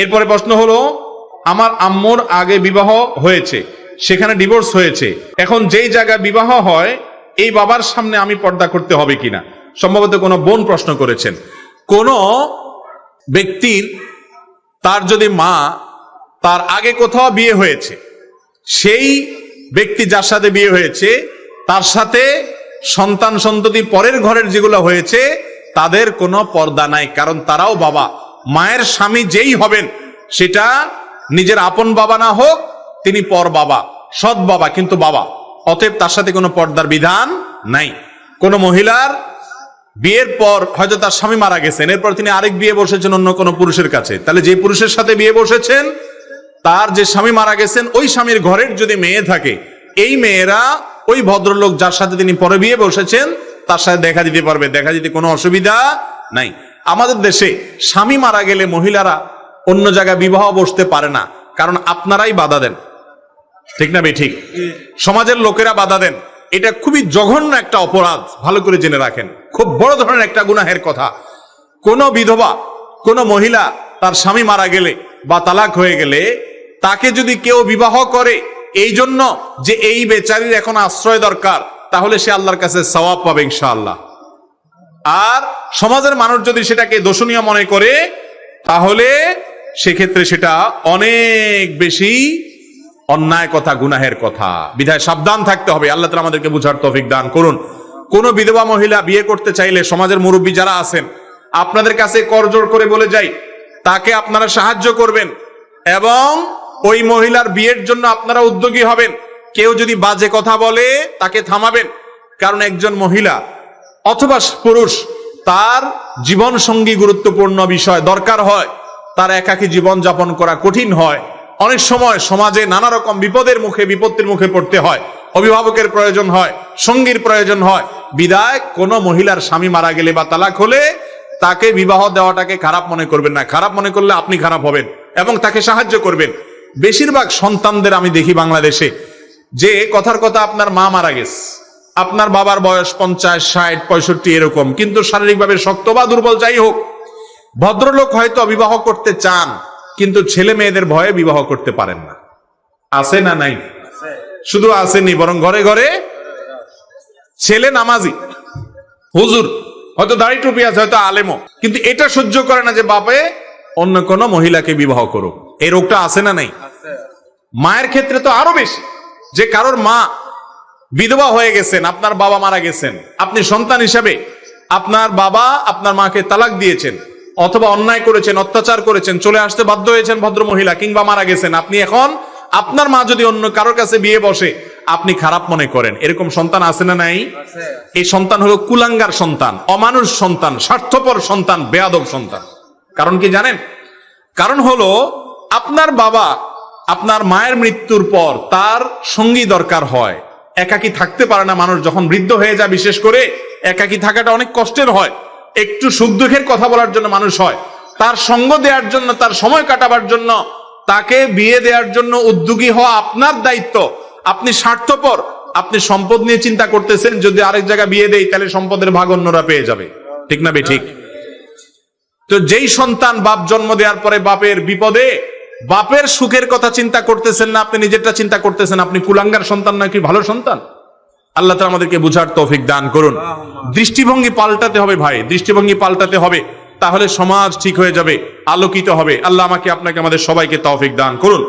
এরপরে প্রশ্ন হলো, আমার আম্মুর আগে বিবাহ হয়েছে, সেখানে ডিভোর্স হয়েছে। এখন যেই জায়গায় বিবাহ হয়, এই বাবার সামনে আমি পর্দা করতে হবে কিনা? সম্ভবত কোনো বোন প্রশ্ন করেছেন। কোন ব্যক্তির, তার যদি মা, তার আগে কোথাও বিয়ে হয়েছে, সেই ব্যক্তি যার সাথে বিয়ে হয়েছে, তার সাথে সন্তান সন্ততি পরের ঘরের যেগুলো হয়েছে, তাদের কোনো পর্দা নাই, কারণ তারাও বাবা। মায়ের স্বামী যেই হবেন, সেটা নিজের আপন বাবা না হোক, তিনি পর বাবা, সৎ বাবা, কিন্তু বাবা। অতএব তার সাথে কোনো পর্দার বিধান নাই। কোনো মহিলার বিয়ের পর হয়তো তার স্বামী মারা গেছেন, এরপর তিনি আরেক বিয়ে বসেছেন অন্য কোনো পুরুষের কাছে। তাহলে যে পুরুষের সাথে বিয়ে বসেছেন, তার যে স্বামী মারা গেছেন, ওই স্বামীর ঘরের যদি মেয়ে থাকে, এই মেয়েরা ওই ভদ্রলোক যার সাথে তিনি পরে বিয়ে বসেছেন, তার সাথে দেখা দিতে পারবে। দেখা দিতে কোনো অসুবিধা নাই। আমাদের দেশে স্বামী মারা গেলে মহিলারা অন্য জায়গায় বিবাহ বসতে পারে না, কারণ আপনারাই বাধা দেন। ঠিক না বে ঠিক। সমাজের লোকেরা বাধা দেন। এটা খুবই জঘন্য একটা অপরাধ, ভালো করে জেনে রাখেন। খুব বড় ধরনের একটা গুনাহের কথা। কোন বিধবা, কোন মহিলা তার স্বামী মারা গেলে বা তালাক হয়ে গেলে তাকে যদি কেউ বিবাহ করে এই জন্য যে এই বেচারির এখন আশ্রয় দরকার, তাহলে সে আল্লাহর কাছে সওয়াব পাবে ইনশাআল্লাহ। আর সমাজের মানুষ যদি সেটাকে দোষণীয় মনে করে, তাহলে সেক্ষেত্রে সেটা অনেক বেশি অন্যায় কথা, গুনাহের কথা। বিধায় সাবধান থাকতে হবে। আল্লাহ তালা আমাদেরকে বুঝার তৌফিক দান করুন। কোন বিধবা মহিলা বিয়ে করতে চাইলে সমাজের মুরব্বী যারা আছেন, আপনাদের কাছে করজোর করে বলে যাই, তাকে আপনারা সাহায্য করবেন এবং ওই মহিলার বিয়ের জন্য আপনারা উদ্যোগী হবেন। কেউ যদি বাজে কথা বলে, তাকে থামাবেন। কারণ একজন মহিলা অথবা পুরুষ তার জীবন সঙ্গী গুরুত্বপূর্ণ বিষয় দরকার হয়, তার একাকী জীবন যাপন করা কঠিন হয়। অনেক সময় সমাজে নানা রকম বিপদের মুখে, বিপত্তির মুখে পড়তে হয়। অভিভাবকের প্রয়োজন হয়, সঙ্গীর প্রয়োজন হয়। বিদায়, কোন মহিলার স্বামী মারা গেলে বা তালাক হলে তাকে বিবাহ দেওয়াটাকে খারাপ মনে করবেন না। খারাপ মনে করলে আপনি খারাপ হবেন এবং তাকে সাহায্য করবেন। বেশিরভাগ সন্তানদের আমি দেখি বাংলাদেশে। যে কথার কথা আপনার মা মারা গেছে। আপনার বাবার বয়স পঞ্চাশ, ষাট, পঁয়ষট্টি এরকম। কিন্তু শারীরিকভাবে শক্ত বা দুর্বল যাই হোক, ভদ্রলোক হয়তো বিবাহ করতে চান, কিন্তু ছেলে মেয়েদের ভয়ে বিবাহ করতে পারেন না। আছে না নাই? শুধু আসেনি, বরং ঘরে ঘরে ছেলে নামাজি। হুজুর, হয়তো দাড়ি টুপি আছে, হয়তো আলেমও। কিন্তু এটা সহ্য করে না যে বাপে অন্য কোনো মহিলাকে বিবাহ করুক। এই রোগটা আছে না নাই? মায়ের ক্ষেত্রে তো আরও বেশি। যে কারোর মা বিধবা হয়ে গেছেন আপনার বাবা মারা গেছেন। আপনি সন্তান হিসাবে আপনার বাবা আপনার মাকে তালাক দিয়েছেন অথবা অন্যায় করেছেন অত্যাচার করেছেন চলে আসতে বাধ্য হয়েছেন ভদ্র মহিলা কিংবা মারা গেছেন। আপনি এখন আপনার মা যদি অন্য কারোর কাছে বিয়ে বসে আপনি খারাপ মনে করেন। এরকম সন্তান আছে না নাই? এই সন্তান হলো কুলাঙ্গার সন্তান অমানুষ সন্তান স্বার্থপর সন্তান বেয়াদব সন্তান। কারণ কি জানেন? কারণ হলো আপনার বাবা আপনার মায়ের মৃত্যুর পর তার সঙ্গী দরকার হয়। একাকি থাকতে পারে না মানুষ। যখন বৃদ্ধ হয়ে যায়, বিশেষ করে একাকি থাকাটা অনেক কষ্টের হয়। একটু সুখ দুঃখের কথা বলার জন্য মানুষ হয়। তার সঙ্গ দেওয়ার জন্য, তার সময় কাটাবার জন্য, তাকে বিয়ে দেওয়ার জন্য উদ্যোগী হওয়া আপনার দায়িত্ব। আপনি স্বার্থপর, আপনি সম্পদ নিয়ে চিন্তা করতেছেন, যদি আরেক জায়গায় বিয়ে দেই, তাহলে সম্পদের ভাগ অন্যরা পেয়ে যাবে। ঠিক না বে ঠিক? তো যেই সন্তান বাপ জন্ম দেওয়ার পরে বাপের বিপদে বাপের সুখের কথা চিন্তা করতেছেন না আপনি নিজেরটা চিন্তা করতেছেন আপনি কুলাঙ্গার সন্তান নাকি ভালো সন্তান? আল্লাহ তালা আমাদেরকে বুঝার তৌফিক দান করুন। দৃষ্টিভঙ্গি পাল্টাতে হবে ভাই দৃষ্টিভঙ্গি পাল্টাতে হবে তাহলে সমাজ ঠিক হয়ে যাবে আলোকিত হবে। আল্লাহ আমাকে আপনাকে আমাদের সবাইকে তৌফিক দান করুন।